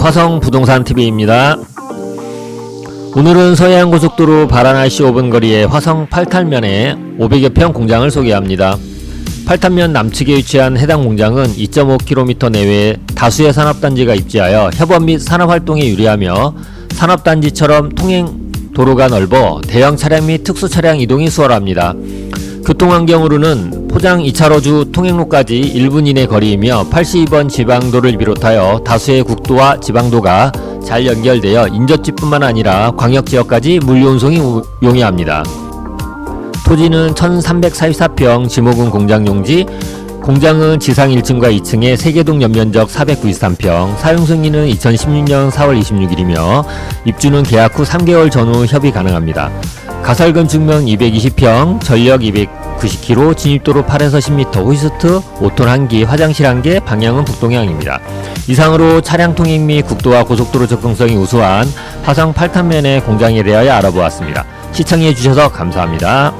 화성 부동산 TV입니다. 오늘은 서해안 고속도로 바라나시 5분 거리의 화성 8탄면에 500여 평 공장을 소개합니다. 8탄면 남측에 위치한 해당 공장은 2.5km 내외에 다수의 산업단지가 입지하여 협업 및 산업활동에 유리하며 산업단지처럼 통행 도로가 넓어 대형 차량 및 특수 차량 이동이 수월합니다. 교통환경으로는 포장 2차로 주 통행로까지 1분 이내 거리이며 82번 지방도를 비롯하여 다수의 국도와 지방도가 잘 연결되어 인접지뿐만 아니라 광역지역까지 물류운송이 우- 용이합니다. 토지는 1344평 지목은 공장용지 공장은 지상 1층과 2층에 세계동 연면적 493평 사용 승인은 2016년 4월 26일이며 입주는 계약 후 3개월 전후 협의 가능합니다. 가설 건축면 220평, 전력 290km, 진입도로 8에서 10m, 호이스트 5톤 1기, 화장실 1개, 방향은 북동향입니다. 이상으로 차량 통행 및 국도와 고속도로 접근성이 우수한 화성 8탄면의 공장에 대하여 알아보았습니다. 시청해 주셔서 감사합니다.